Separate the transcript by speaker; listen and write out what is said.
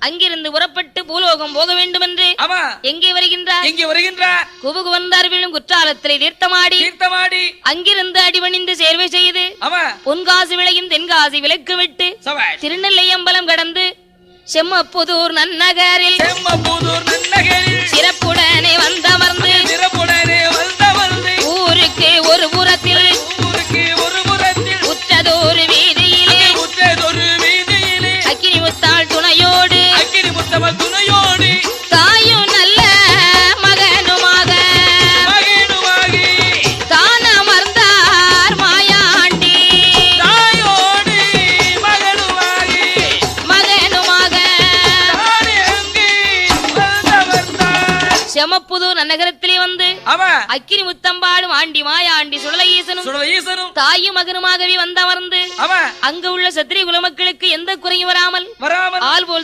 Speaker 1: அங்கிருந்து புறப்பட்டு பூலோகம் போக வேண்டும் என்று
Speaker 2: ஆமா
Speaker 1: எங்கே வருகின்றார்?
Speaker 2: இங்கே வருகின்றார்?
Speaker 1: குபுகு வந்தார் விழும் குற்றாலத்திலே தீர்த்தமாடி.
Speaker 2: தீர்த்தமாடி.
Speaker 1: அங்கிருந்து அடிபணிந்து சேர்வை செய்து
Speaker 2: ஆமா
Speaker 1: பொன்காசு விளையும் தென்காசி விலக்கு விட்டு திருநெல்லை அம்பலம் கடந்து செம்மப்புதூர் நன்னகரில்
Speaker 2: முத்தம துணையோடி
Speaker 1: தாயும் நல்ல மகனுமாக.
Speaker 2: மகிழுமாகி
Speaker 1: தான் அமர்ந்தார் மாயாண்டி.
Speaker 2: தாயோடி
Speaker 1: மகனுமாக
Speaker 2: வந்தவர்தான்
Speaker 1: செமப்புதூர் நன்னகரத்திலே வந்து
Speaker 2: அவன்
Speaker 1: அக்கினி முத்தம்பாடும் ஆண்டி மாயாண்டி சுடல ஈசனும்
Speaker 2: சுடல ஈசனும்
Speaker 1: தாயும் மகனுமாகவே வந்தமர்ந்து
Speaker 2: அவன்
Speaker 1: அங்கு உள்ள சத்திரிய குலமக்களுக்கு எந்த குறையும் வராமல்
Speaker 2: வராமல்
Speaker 1: ஆள் போல்